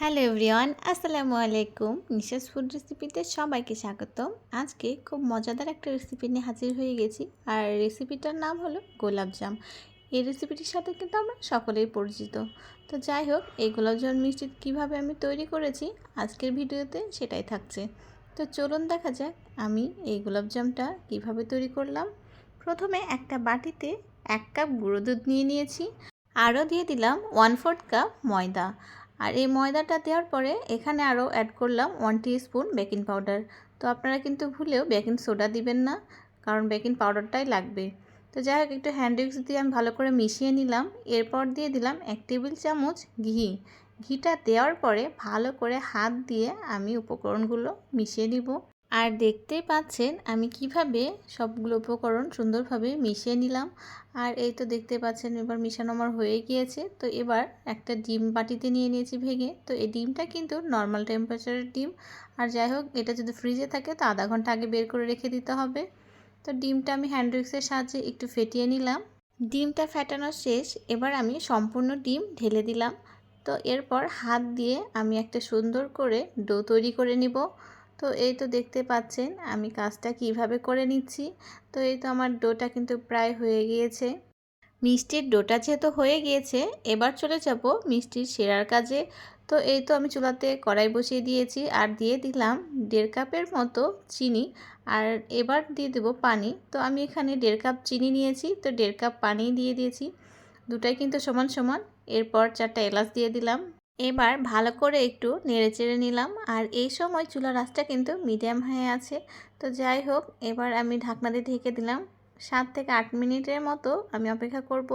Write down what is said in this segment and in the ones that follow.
Hello everyone, আসসালামু আলাইকুম। নিশাস food রেসিপিতে সবাইকে স্বাগতম। আজকে খুব মজাদার একটা রেসিপি নিয়ে হাজির হয়ে গেছি। আর রেসিপিটার নাম হলো গোলাপজাম এই রেসিপিটির সাথে কিন্তু আমরা সকলেই পরিচিত। তো যাই হোক, এই গোলাপজাম মিষ্টি কীভাবে আমি তৈরি করেছি আজকের ভিডিওতে সেটাই থাকছে। তো চলুন দেখা যাক আমি এই গোলাপজামটা কীভাবে তৈরি করলাম। প্রথমে একটা বাটিতে এক কাপ গুঁড়ো দুধ নিয়ে নিয়েছি। আরও দিয়ে দিলাম ওয়ান ফোর্থ কাপ ময়দা। আর এই ময়দাটা দেওয়ার পরে এখানে আরও অ্যাড করলাম ওয়ান স্পুন বেকিং পাউডার তো আপনারা কিন্তু ভুলেও বেকিং সোডা দিবেন না, কারণ বেকিং পাউডারটাই লাগবে। তো যাই হোক, একটু হ্যান্ড উইক্স দিয়ে আমি ভালো করে মিশিয়ে নিলাম। এরপর দিয়ে দিলাম এক টেবিল চামচ ঘি। ঘিটা দেওয়ার পরে ভালো করে হাত দিয়ে আমি উপকরণগুলো মিশিয়ে নিব। আর দেখতেই পাচ্ছেন, আমি কীভাবে সবগুলো উপকরণ সুন্দরভাবে মিশিয়ে নিলাম। আর এই তো দেখতে পাচ্ছেন, এবার মিশানো আমার হয়ে গিয়েছে। তো এবার একটা ডিম বাটিতে নিয়ে নিয়েছি ভেঙে। তো এই ডিমটা কিন্তু নর্মাল টেম্পারেচারের ডিম। আর যাই হোক, এটা যদি ফ্রিজে থাকে, তো আধা ঘণ্টা আগে বের করে রেখে দিতে হবে। তো ডিমটা আমি হ্যান্ড উইক্সের সাহায্যে একটু ফেটিয়ে নিলাম। ডিমটা ফেটানো শেষ, এবার আমি সম্পূর্ণ ডিম ঢেলে দিলাম। তো এরপর হাত দিয়ে আমি একটা সুন্দর করে ডো তৈরি করে নিব। তো এই তো দেখতে পাচ্ছেন আমি কাজটা কীভাবে করে নিচ্ছি। তো এই তো আমার ডোটা কিন্তু প্রায় হয়ে গিয়েছে। মিষ্টির ডোটা যেহেতু হয়ে গিয়েছে, এবার চলে যাব মিষ্টির সেরার কাজে। তো এই তো আমি চুলাতে কড়াই বসিয়ে দিয়েছি আর দিয়ে দিলাম দেড় কাপের মতো চিনি আর এবার দিয়ে দেবো পানি। তো আমি এখানে দেড় কাপ চিনি নিয়েছি, তো দেড় কাপ পানি দিয়ে দিয়েছি। দুটাই কিন্তু সমান সমান। এরপর চারটা এলাচ দিয়ে দিলাম। এবার ভালো করে একটু নেড়ে চেড়ে নিলাম। আর এই সময় চুলা আঁচটা কিন্তু মিডিয়াম হয়ে আছে। তো যাই হোক, এবার আমি ঢাকনা দিয়ে ঢেকে দিলাম। সাত থেকে আট মিনিটের মতো আমি অপেক্ষা করব।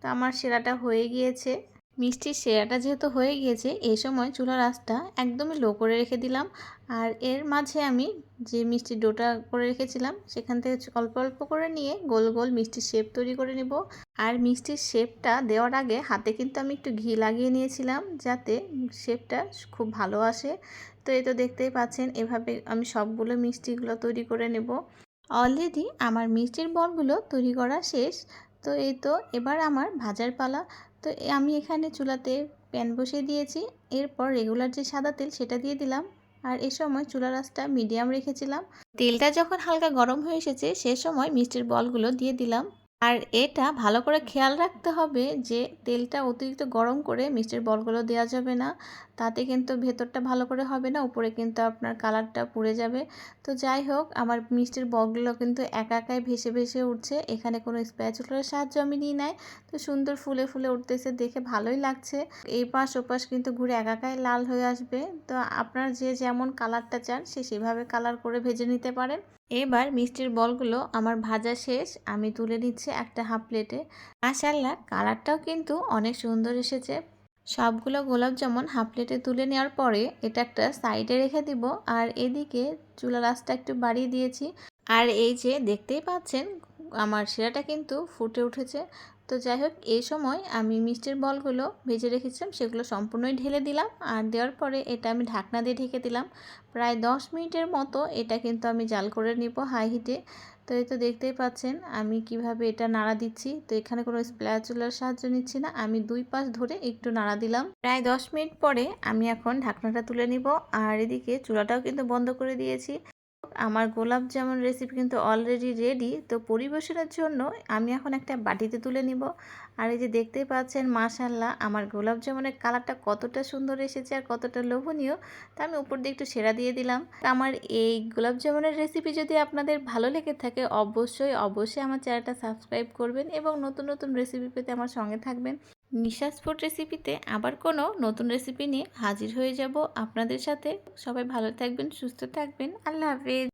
তো আমার সেরাটা হয়ে গিয়েছে। মিষ্টির সেরাটা যেহেতু হয়ে গিয়েছে এই সময় চুলার আঁচটা একদমই লো করে রেখে দিলাম। আর এর মাঝে আমি যে মিষ্টির ডোটা করে রেখেছিলাম, সেখান থেকে অল্প অল্প করে নিয়ে গোল গোল মিষ্টির শেপ তৈরি করে নেব। আর মিষ্টির শেপটা দেওয়ার আগে হাতে কিন্তু আমি একটু ঘি লাগিয়ে নিয়েছিলাম, যাতে শেপটা খুব ভালো আসে। তো এই তো দেখতেই পাচ্ছেন, এভাবে আমি সবগুলো মিষ্টিগুলো তৈরি করে নেব। অলরেডি আমার মিষ্টির বলগুলো তৈরি করা শেষ। তো এই তো, এবার আমার ভাজার পালা। তো আমি এখানে চুলাতে প্যান বসিয়ে দিয়েছি। এরপর রেগুলার যে সাদা তেল সেটা দিয়ে দিলাম। আর এ সময় চুলা রাসটা মিডিয়াম রেখেছিলাম। তেলটা যখন হালকা গরম হয়ে এসেছে, সে সময় মিষ্টির বলগুলো দিয়ে দিলাম। আর এটা ভালো করে খেয়াল রাখতে হবে যে তেলটা অতিরিক্ত গরম করে মিষ্টির বলগুলো দেওয়া যাবে না। তাতে কিন্তু ভেতরটা ভালো করে হবে না, উপরে কিন্তু আপনার কালারটা পুড়ে যাবে। তো যাই হোক, আমার মিষ্টির বলগুলো কিন্তু একা একাই ভেসে ভেসে উঠছে। এখানে কোনো স্প্যাচুলার সাহায্য আমি নিই নাই। তো সুন্দর ফুলে ফুলে উঠতেছে, দেখে ভালোই লাগছে। এই পাশ ওপাশ কিন্তু ঘুরে একাকাই লাল হয়ে আসবে। তো আপনার যে যেমন কালারটা চান, সে সেভাবে কালার করে ভেজে নিতে পারেন। এবার মিষ্টির বলগুলো আমার ভাজা শেষ, আমি তুলে নিচ্ছি একটা হাফ প্লেটে। মাসাল্লাহ কালারটাও কিন্তু অনেক সুন্দর এসেছে। সবগুলো গোলাপ যেমন হাফ প্লেটে তুলে নেওয়ার পরে এটা একটা সাইডে রেখে দিব আর এদিকে চুলা রাস্তা একটু বাড়িয়ে দিয়েছি। আর এই যে দেখতেই পাচ্ছেন আমার শিরাটা কিন্তু ফুটে উঠেছে। তো যাই হোক, এই সময় আমি মিষ্টির বলগুলো ভেজে রেখেছিলাম, সেগুলো সম্পূর্ণই ঢেলে দিলাম। আর দেওয়ার পরে এটা আমি ঢাকনা দিয়ে ঢেকে দিলাম। প্রায় দশ মিনিটের মতো এটা কিন্তু আমি জাল করে নিব হাই হিটে। তো এই তো দেখতেই পাচ্ছেন, আমি কীভাবে এটা নাড়া দিচ্ছি। তো এখানে কোনো স্প্ল্যাচুলার সাহায্য নিচ্ছি না, আমি দুই পাশ ধরে একটু নাড়া দিলাম। প্রায় দশ মিনিট পরে আমি এখন ঢাকনাটা তুলে নিব। আর এদিকে চুলাটাও কিন্তু বন্ধ করে দিয়েছি। আমার গোলাপ জামুন রেসিপি কিন্তু অলরেডি রেডি তো পরিবেশনের জন্য আমি এখন একটা বাটিতে তুলে নিব। আর এই যে দেখতেই পাচ্ছেন মাশাল্লাহ আমার গোলাপ জামুনের কালারটা কতটা সুন্দর এসেছে আর কতটা লোভনীয়, তা আমি উপর দিয়ে একটু সেরা দিয়ে দিলাম। আমার এই গোলাপ জামুনের রেসিপি যদি আপনাদের ভালো লেগে থাকে, অবশ্যই অবশ্যই আমার চ্যানেলটা সাবস্ক্রাইব করবেন এবং নতুন নতুন রেসিপি পেতে আমার সঙ্গে থাকবেন। নিশাস ফুড রেসিপিতে আবার কোনো নতুন রেসিপি নিয়ে হাজির হয়ে যাব আপনাদের সাথে। সবাই ভালো থাকবেন, সুস্থ থাকবেন। আল্লাহ হাফেজ।